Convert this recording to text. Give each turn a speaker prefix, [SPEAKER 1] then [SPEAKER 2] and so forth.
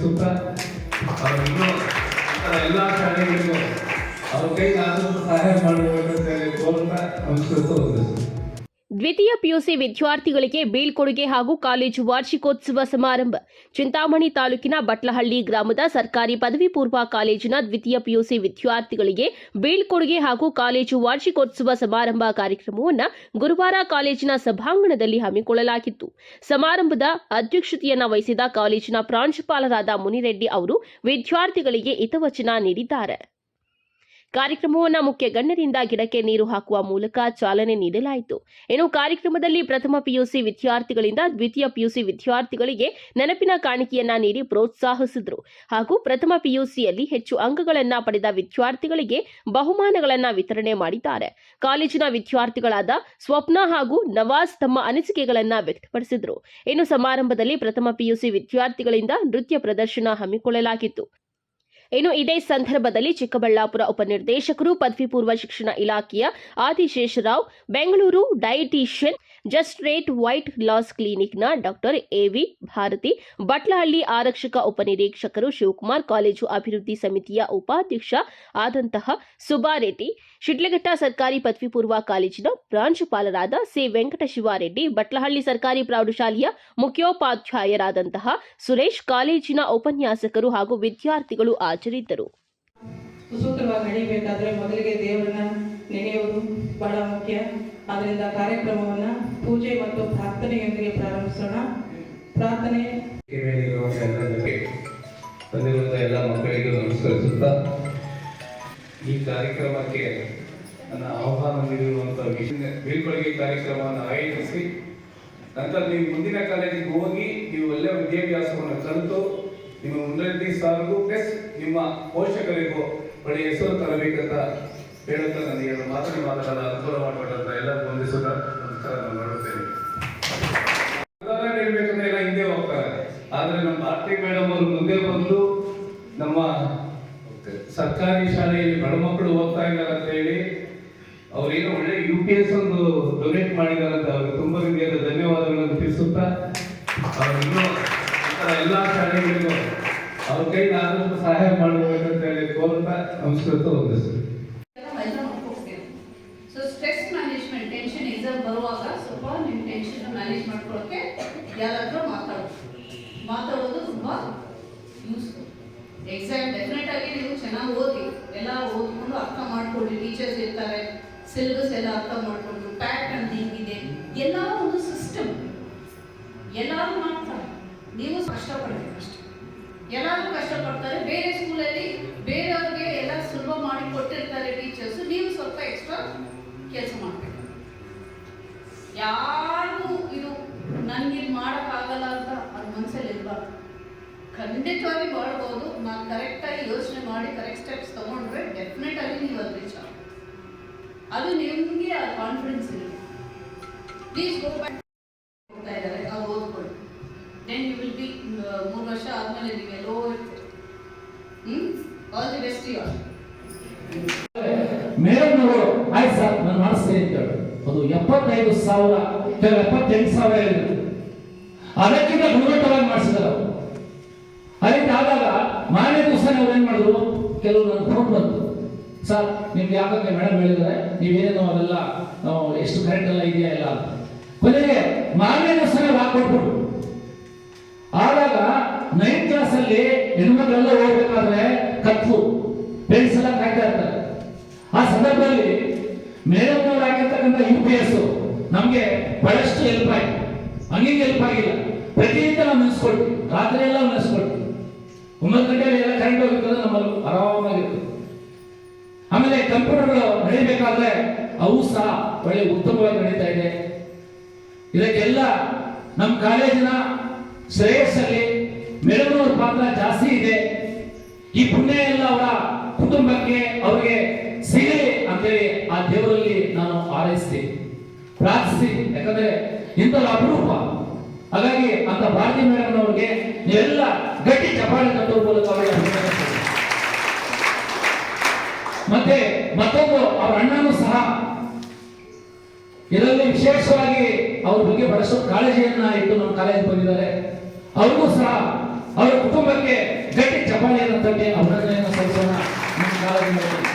[SPEAKER 1] ತಿಳಿಸುತ್ತಾ ಅವರು ಎಲ್ಲ ಶಾಲೆಗಳಿಗೂ ಅವ್ರ ಕೈಲಾದಷ್ಟು ಸಹಾಯ ಮಾಡಬೇಕಂತ ಹೇಳಿ ಕೋರ್ತಾ
[SPEAKER 2] ದ್ವಿತೀಯ ಪಿಯುಸಿ ವಿದ್ಯಾರ್ಥಿಗಳಿಗೆ ಬೀಳ್ಕೊಡುಗೆ ಹಾಗೂ ಕಾಲೇಜು ವಾರ್ಷಿಕೋತ್ಸವ ಸಮಾರಂಭ. ಚಿಂತಾಮಣಿ ತಾಲೂಕಿನ ಬಟ್ಲಹಳ್ಳಿ ಗ್ರಾಮದ ಸರ್ಕಾರಿ ಪದವಿ ಪೂರ್ವ ಕಾಲೇಜಿನ ದ್ವಿತೀಯ ಪಿಯುಸಿ ವಿದ್ಯಾರ್ಥಿಗಳಿಗೆ ಬೀಳ್ಕೊಡುಗೆ ಹಾಗೂ ಕಾಲೇಜು ವಾರ್ಷಿಕೋತ್ಸವ ಸಮಾರಂಭ ಕಾರ್ಯಕ್ರಮವನ್ನು ಗುರುವಾರ ಕಾಲೇಜಿನ ಸಭಾಂಗಣದಲ್ಲಿ ಹಮ್ಮಿಕೊಳ್ಳಲಾಗಿತ್ತು. ಸಮಾರಂಭದ ಅಧ್ಯಕ್ಷತೆಯನ್ನು ವಹಿಸಿದ ಕಾಲೇಜಿನ ಪ್ರಾಂಶುಪಾಲರಾದ ಮುನಿರೆಡ್ಡಿ ಅವರು ವಿದ್ಯಾರ್ಥಿಗಳಿಗೆ ಹಿತವಚನ ನೀಡಿದ್ದಾರೆ. ಕಾರ್ಯಕ್ರಮವನ್ನು ಮುಖ್ಯ ಗಣ್ಯರಿಂದ ಗಿಡಕ್ಕೆ ನೀರು ಹಾಕುವ ಮೂಲಕ ಚಾಲನೆ ನೀಡಲಾಯಿತು. ಇನ್ನು ಕಾರ್ಯಕ್ರಮದಲ್ಲಿ ಪ್ರಥಮ ಪಿಯುಸಿ ವಿದ್ಯಾರ್ಥಿಗಳಿಂದ ದ್ವಿತೀಯ ಪಿಯುಸಿ ವಿದ್ಯಾರ್ಥಿಗಳಿಗೆ ನೆನಪಿನ ಕಾಣಿಕೆಯನ್ನ ನೀಡಿ ಪ್ರೋತ್ಸಾಹಿಸಿದರು. ಹಾಗೂ ಪ್ರಥಮ ಪಿಯುಸಿಯಲ್ಲಿ ಹೆಚ್ಚು ಅಂಕಗಳನ್ನು ಪಡೆದ ವಿದ್ಯಾರ್ಥಿಗಳಿಗೆ ಬಹುಮಾನಗಳನ್ನ ವಿತರಣೆ ಮಾಡಿದ್ದಾರೆ. ಕಾಲೇಜಿನ ವಿದ್ಯಾರ್ಥಿಗಳಾದ ಸ್ವಪ್ನ ಹಾಗೂ ನವಾಜ್ ತಮ್ಮ ಅನಿಸಿಕೆಗಳನ್ನ ವ್ಯಕ್ತಪಡಿಸಿದರು. ಇನ್ನು ಸಮಾರಂಭದಲ್ಲಿ ಪ್ರಥಮ ಪಿಯುಸಿ ವಿದ್ಯಾರ್ಥಿಗಳಿಂದ ನೃತ್ಯ ಪ್ರದರ್ಶನ ಹಮ್ಮಿಕೊಳ್ಳಲಾಗಿತ್ತು. ಇನ್ನು ಇದೇ ಸಂದರ್ಭದಲ್ಲಿ ಚಿಕ್ಕಬಳ್ಳಾಪುರ ಉಪನಿರ್ದೇಶಕರು, ಪದವಿ ಪೂರ್ವ ಶಿಕ್ಷಣ ಇಲಾಖೆಯ Adisheshrao Bengaluru dietician just rate weight loss ಕ್ಲಿನಿಕ್ನ doctor AV Bharathi Batlahalli ಆರಕ್ಷಕ ಉಪನಿರೀಕ್ಷಕರು ಶಿವಕುಮಾರ್, ಕಾಲೇಜು ಅಭಿವೃದ್ಧಿ ಸಮಿತಿಯ ಉಪಾಧ್ಯಕ್ಷ ಆದಂತಹ ಸುಬ್ಬಾರೆಡ್ಡಿ ಶಿಡ್ಲಘಟ್ಟ ಸರ್ಕಾರಿ ಪದವಿ ಪೂರ್ವ ಕಾಲೇಜಿನ ಪ್ರಾಂಶುಪಾಲರಾದ ಸಿ ವೆಂಕಟ ಶಿವಾರೆಡ್ಡಿ ಬಟ್ಲಹಳ್ಳಿ ಸರ್ಕಾರಿ ಪ್ರೌಢಶಾಲೆಯ ಮುಖ್ಯೋಪಾಧ್ಯಾಯರಾದಂತಹ ಸುರೇಶ್ ಕಾಲೇಜಿನ ಉಪನ್ಯಾಸಕರು ಹಾಗೂ ವಿದ್ಯಾರ್ಥಿಗಳು ಹಾಜರಿದ್ದರು.
[SPEAKER 3] ಸುಸೂತ್ರವಾಗಿ ಮೊದಲಿಗೆ ದೇವರನ್ನ ನೆನೆಯುವುದು ಬಹಳ ಮುಖ್ಯ. ಆದ್ದರಿಂದ ಕಾರ್ಯಕ್ರಮವನ್ನ ಪೂಜೆ ಮತ್ತು ಪ್ರಾರ್ಥನೆಯೊಂದಿಗೆ ಪ್ರಾರಂಭಿಸೋಣ. ಪ್ರಾರ್ಥನೆ
[SPEAKER 1] ಎಲ್ಲ ಮಕ್ಕಳಿಗೂ ನಮಸ್ಕರಿಸುತ್ತಾ ಈ ಕಾರ್ಯಕ್ರಮಕ್ಕೆ ನನ್ನ ಆಹ್ವಾನ ನೀಡಿರುವಂಥ ವಿಷಯ ಬೀಳ್ಕೊಡುಗೆ ಕಾರ್ಯಕ್ರಮವನ್ನು ಆಯೋಜಿಸಿ, ನಂತರ ನೀವು ಮುಂದಿನ ಕಾಲೇಜಿಗೆ ಹೋಗಿ ನೀವು ಒಳ್ಳೆಯ ವಿದ್ಯಾಭ್ಯಾಸವನ್ನು ಕಲಿತು, ನಿಮ್ಮ ಉನ್ನತಿ ಸಾರಿಗೂ ಪ್ಲಸ್ ನಿಮ್ಮ ಪೋಷಕರಿಗೂ ಒಳ್ಳೆಯ ಹೆಸರು ತರಬೇಕಂತ ಹೇಳುತ್ತಾ ನನಗೆ ಎರಡು ಮಾತನ್ನು ಮಾತಾಡಲು ಅನುಕೂಲ ಮಾಡಿಕೊಟ್ಟಂತ ಎಲ್ಲ ವಂದಿಸುತ್ತಾ ನಮಸ್ಕಾರ ನಾನು ಮಾಡುತ್ತೇನೆ ಹೇಳ್ಬೇಕಂದ್ರೆ ಎಲ್ಲ ಹಿಂದೆ ಹೋಗ್ತಾರೆ. ಆದರೆ ನಮ್ಮ ಆರ್ತಿ ಮೇಡಮ್ ಅವರು ಮುಂದೆ ಬಂದು ನಮ್ಮ ಸರ್ಕಾರಿ ಶಾಲೆಯಲ್ಲಿ ಬಡ ಮಕ್ಕಳು ಓದ್ತಾ ಇದ್ದಾರೆ ಅಂತ ಹೇಳಿ ಅವ್ರೇನೋ ಒಳ್ಳೆ ಯು ಪಿ ಎಸ್ ಒಂದು ಡೊನೇಟ್ ಮಾಡಿದಾರಂತ ಅವ್ರಿಗೆ ತುಂಬ ರೀತಿಯಾದ ಧನ್ಯವಾದಗಳನ್ನು ತಿಳಿಸುತ್ತಾ, ಅವ್ರು ಇನ್ನೂ ಇಂಥ ಎಲ್ಲ ಶಾಲೆಗಳಿಗೂ ಅವ್ರ ಕೈಲಾದಷ್ಟು ಸಹಾಯ ಮಾಡಬೇಕಂತ ಹೇಳಿ
[SPEAKER 4] ಕೋರ್ತಾ ನಮಸ್ಕೃತ ಎಕ್ಸಾಮ್ ಬರುವಾಗ ಸ್ವಲ್ಪ ನಿಮ್ಮ ಟೆನ್ಷನ್ ಮ್ಯಾನೇಜ್ ಮಾಡ್ಕೊಳ್ಳೋಕೆ ಯಾರಾದರೂ ಮಾತಾಡೋದು ಮಾತಾಡೋದು ತುಂಬ ಯೂಸ್ಫುಲ್ ಎಕ್ಸಾಮ್ ಡೆಫಿನೆಟ್ ಆಗಿ ಚೆನ್ನಾಗಿ ಓದಿ, ಎಲ್ಲ ಓದ್ಕೊಂಡು ಅರ್ಥ ಮಾಡ್ಕೊಳ್ಳಿ ಟೀಚರ್ಸ್ ಇರ್ತಾರೆ ಸಿಲೆಬಸ್ ಎಲ್ಲ ಅರ್ಥ ಮಾಡ್ಕೊಂಡು ಪ್ಯಾಟರ್ನ್ ಹೇಗಿದೆ. ಎಲ್ಲ ಒಂದು ಸಿಸ್ಟಮ್ ಎಲ್ಲರೂ ಮಾಡ್ತಾರೆ. ನೀವು ಕಷ್ಟಪಡಬೇಕು ಅಷ್ಟೇ. ಎಲ್ಲರೂ ಕಷ್ಟಪಡ್ತಾರೆ. ಬೇರೆ ಸ್ಕೂಲಲ್ಲಿ ಬೇರೆಯವ್ರಿಗೆ ಎಲ್ಲ ಸುಲಭ ಮಾಡಿ ಕೊಟ್ಟಿರ್ತಾರೆ ಟೀಚರ್ಸ್ ನೀವು ಸ್ವಲ್ಪ ಎಕ್ಸ್ಟ್ರಾ ಕೆಲಸ ಮಾಡಬೇಕು. ಯಾರು ಇದು ನನಗೆ ಮಾಡೋಕ್ಕಾಗಲ್ಲ ಅಂತ ಅದು ಮನಸ್ಸಲ್ಲಿ ಇರಬಾರ್ದು ಖಂಡಿತವಾಗಿ ಮಾಡ್ಬೋದು. ನಾನು ಕರೆಕ್ಟಾಗಿ ಯೋಚನೆ ಮಾಡಿ ಕರೆಕ್ಟ್ ಸ್ಟೆಪ್ಸ್ ತೊಗೊಂಡ್ರೆ ಡೆಫಿನೆಟ್ ಆಗಿ ನೀವು ಅದು ರೀಚ್ ಅದು ನಿಮಗೆ ಆ ಕಾನ್ಫಿಡೆನ್ಸ್ ಇರುತ್ತೆ. ಪ್ಲೀಸ್ ಗೋ ಹೋಗ್ತಾ ಇದ್ದಾರೆ. ಅವ್ರು ಓದ್ಕೊಳ್ಳಿ. ದೆನ್ ಯು ವಿಲ್ ಬಿ ಮೂರು ವರ್ಷ ಆದಮೇಲೆ ನೀವು ಎಲ್ಲೋ ಇರ್ತೀರಿ ಹ್ಞೂ ಆಲ್ ದಿ ಬೆಸ್ಟ್ ಯು
[SPEAKER 5] ಮೇಡಮ್ನವರು ಆಯ್ತು ಸರ್, ನಾನು ಮಾಡಿಸ್ತೇನೆ ಅಂತ ಹೇಳಿ ಅದು ಎಪ್ಪತ್ತೈದು ಸಾವಿರ ಎಪ್ಪತ್ತೆಂಟು ಸಾವಿರ ಹೇಳಿದ್ರು ಅದಕ್ಕಿಂತ ಗುಣಮಟ್ಟವಾಗಿ ಮಾಡಿಸಿದ್ರು ಆದಾಗ ಮಾರನೇ ದಿವಸ ಅವ್ರು ಏನ್ ಮಾಡಿದ್ರು? ಕೆಲವರು ನನ್ನ ಫೋನ್ ಬಂತು ಸರ್, ನಿಮ್ಗೆ ಯಾಕಂದ್ರೆ ಮೇಡಮ್ ಹೇಳಿದ್ದಾರೆ ನೀವೇನು ಅದೆಲ್ಲ ಎಷ್ಟು ಕರೆಕ್ಟ್ ಎಲ್ಲ ಇದೆಯಾ ಇಲ್ಲ ಕೊನೆಗೆ ಮಾರನೇ ನಾವು ಹಾಕೊಟ್ಬಿಟ್ರು ಆದಾಗ ನೈನ್ ಕ್ಲಾಸ್ ಅಲ್ಲಿ ಹೆಣ್ಮಕ್ಳೆಲ್ಲ ಹೋಗ್ಬೇಕಾದ್ರೆ ಕತ್ಲು ಪೆನ್ಸ್ ಎಲ್ಲ ಕಾಯ್ತಾ ಇರ್ತಾರೆ. ಆ ಸಂದರ್ಭದಲ್ಲಿ ಮೇಡಮ್ ಅವ್ರು ಹಾಕಿರ್ತಕ್ಕಂಥ ಯು ಪಿ ಎಸ್ ನಮ್ಗೆ ಬಹಳಷ್ಟು ಹೆಲ್ಪ್ ಆಯ್ತು. ಹಂಗಿಂಗ್ ಹೆಲ್ಪ್ ಆಗಿಲ್ಲ. ಪ್ರತಿನಿತ್ಯ ನಾವು ನೆನೆಸ್ಕೊಳ್ತೀವಿ ರಾತ್ರಿ ಎಲ್ಲ ನೆನೆಸ್ಕೊಳ್ತೀವಿ ಒಂಬತ್ತು ಗಂಟೆಯಲ್ಲಿ ಎಲ್ಲ ಕರೆಂಟ್ ಹೋಗಿರ್ತದೆ, ನಮ್ಮಲ್ಲಿ ಆರಾಮಾಗಿರ್ತದೆ ಆಮೇಲೆ ಕಂಪ್ಯೂಟರ್ಗಳು ನಡೀಬೇಕಾದ್ರೆ ಅವು ಸಹ ಒಳ್ಳೆ ಉತ್ತಮವಾಗಿ ನಡೀತಾ ಇದೆ. ಇದಕ್ಕೆಲ್ಲ ನಮ್ಮ ಕಾಲೇಜಿನ ಶ್ರೇಯಸ್ಸಲ್ಲಿ ಮೇಡಮ್ನವ್ರ ಪಾತ್ರ ಜಾಸ್ತಿ ಇದೆ. ಈ ಪುಣ್ಯ ಎಲ್ಲ ಅವರ ಕುಟುಂಬಕ್ಕೆ ಅವರಿಗೆ ಸಿಗಲಿ ಅಂತೇಳಿ ಆ ದೇವರಲ್ಲಿ ನಾನು ಆರೈಸ್ತೀನಿ ಪ್ರಾರ್ಥಿಸ್ತೀನಿ ಯಾಕಂದ್ರೆ ಇಂಥ ಅಪರೂಪ. ಹಾಗಾಗಿ ಅಂತ ಭಾರತಿ ಮೇಡಮ್ ಅವರಿಗೆ ಎಲ್ಲ ಗಟ್ಟಿ ಚಪಾಳಿ ತಟ್ಟುವ ಮೂಲಕ. ಮತ್ತೆ ಮತ್ತೊಂದು, ಅವರ ಅಣ್ಣನೂ ಸಹ ಇದರಲ್ಲಿ ವಿಶೇಷವಾಗಿ ಅವ್ರ ಬಗ್ಗೆ ಬಹಳಷ್ಟು ಕಾಳಜಿಯನ್ನ ಇಟ್ಟು ನಮ್ಮ ಕಾಲೇಜ್ ಬಂದಿದ್ದಾರೆ ಅವ್ರಿಗೂ ಸಹ ಅವರ ಕುಟುಂಬಕ್ಕೆ ಗಟ್ಟಿ ಚಪಾಳಿಯನ್ನು ತಟ್ಟಿ ಅಭಿನಂದನೆಯನ್ನು ಸಲ್ಲಿಸೋಣ ನಮ್ಮ ಕಾಲೇಜಿನಲ್ಲಿ